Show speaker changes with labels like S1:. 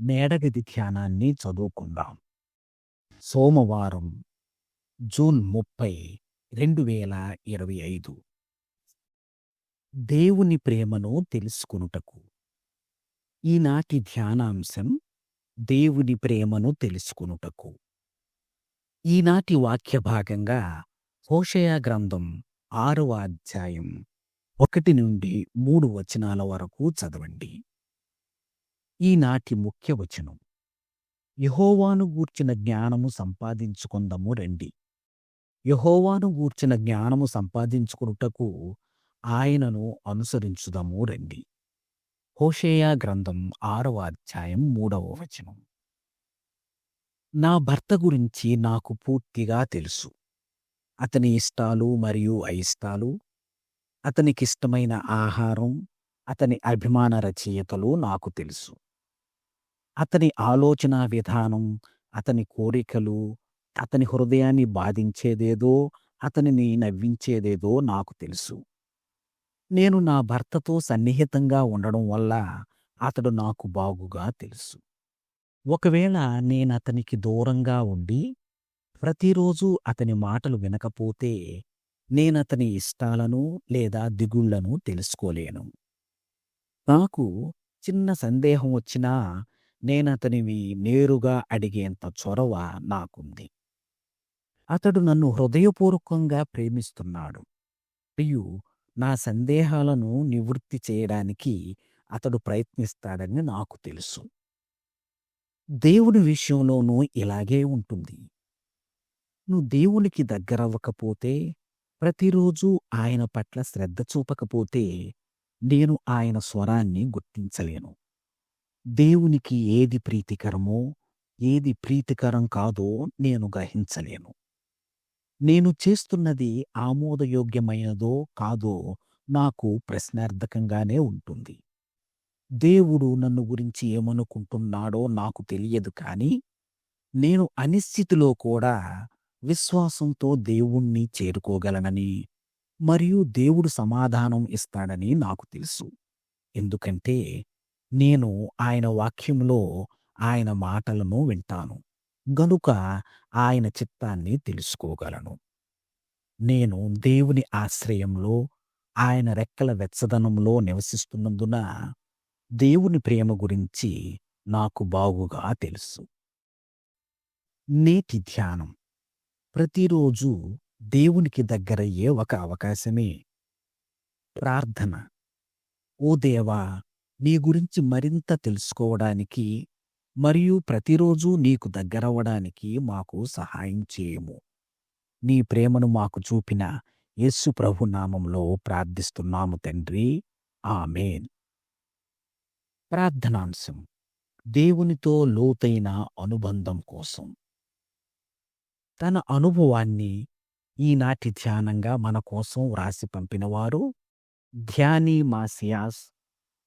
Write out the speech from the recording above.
S1: మేడగది ధ్యానాన్ని చదువుకుందాం. సోమవారం జూన్ ముప్పై రెండు వేల ఇరవై ఐదు. దేవుని ప్రేమను తెలుసుకునుటకు. ఈనాటి ధ్యానాంశం దేవుని ప్రేమను తెలుసుకునుటకు. ఈనాటి వాక్య భాగంగా హోషయా గ్రంథం ఆరవ అధ్యాయం ఒకటి నుండి మూడు వచనాల వరకు చదవండి. ఈనాటి ముఖ్య వచనం. యహోవాను గూర్చిన జ్ఞానము సంపాదించుకుందము రండి. యహోవాను గూర్చిన జ్ఞానము సంపాదించుకునుటకు ఆయనను అనుసరించుదము రండి. హోషేయా గ్రంథం ఆరవ అధ్యాయం మూడవ వచనం. నా భర్త గురించి నాకు పూర్తిగా తెలుసు. అతని ఇష్టాలు మరియు అయిష్టాలు అతనికిష్టమైన ఆహారం అతని అభిమాన రచయితలు నాకు తెలుసు. అతని ఆలోచన విధానం అతని కోరికలు అతని హృదయాన్ని బాధించేదేదో అతనిని నవ్వించేదేదో నాకు తెలుసు. నేను నా భర్తతో సన్నిహితంగా ఉండడం వల్ల అతడు నాకు బాగుగా తెలుసు. ఒకవేళ నేనతనికి దూరంగా ఉండి ప్రతిరోజు అతని మాటలు వినకపోతే నేనతని ఇష్టాలను లేదా దిగుళ్ళను తెలుసుకోలేను. నాకు చిన్న సందేహం వచ్చినా నేనతనివి నేరుగా అడిగేంత చొరవ నాకుంది. అతడు నన్ను హృదయపూర్వకంగా ప్రేమిస్తున్నాడు. మరియు నా సందేహాలను నివృత్తి చేయడానికి అతడు ప్రయత్నిస్తాడని నాకు తెలుసు. దేవుని విషయంలోనూ ఇలాగే ఉంటుంది. నువ్వు దేవునికి దగ్గరవ్వకపోతే ప్రతిరోజు ఆయన పట్ల శ్రద్ధ చూపకపోతే నేను ఆయన స్వరాన్ని గుర్తించలేను. దేవునికి ఏది ప్రీతికరమో ఏది ప్రీతికరం కాదో నేను గ్రహించలేను. నేను చేస్తున్నది ఆమోదయోగ్యమైనదో కాదో నాకు ప్రశ్నార్థకంగానే ఉంటుంది. దేవుడు నన్ను గురించి ఏమనుకుంటున్నాడో నాకు తెలియదు కానీ నేను అనిశ్చితిలో కూడా విశ్వాసంతో దేవుణ్ణి చేరుకోగలనని మరియు దేవుడు సమాధానం ఇస్తాడని నాకు తెలుసు. ఎందుకంటే నేను ఆయన వాక్యంలో ఆయన మాటలను వింటాను. గనుక ఆయన చిత్తాన్ని తెలుసుకోగలను. నేను దేవుని ఆశ్రయంలో ఆయన రెక్కల వెచ్చదనంలో నివసిస్తున్నందున దేవుని ప్రేమ గురించి నాకు బాగుగా తెలుసు. నేటి ధ్యానం. ప్రతిరోజు దేవునికి దగ్గరయ్యే ఒక అవకాశమే ప్రార్థన. ఓ దేవా నీ గురించి మరింత తెలుసుకోవడానికి మరియు ప్రతిరోజు నీకు దగ్గరవ్వడానికి మాకు సహాయం చేయము. నీ ప్రేమను మాకు చూపిన యేసు ప్రభు నామంలో ప్రార్థిస్తున్నాము తండ్రి. ఆమెన్. ప్రార్థనాంశం. దేవునితో లోతైన అనుబంధం కోసం. తన అనుభవాన్ని ఈనాటి ధ్యానంగా మన కోసం వ్రాసి పంపినవారు ధ్యాని మాసియాస్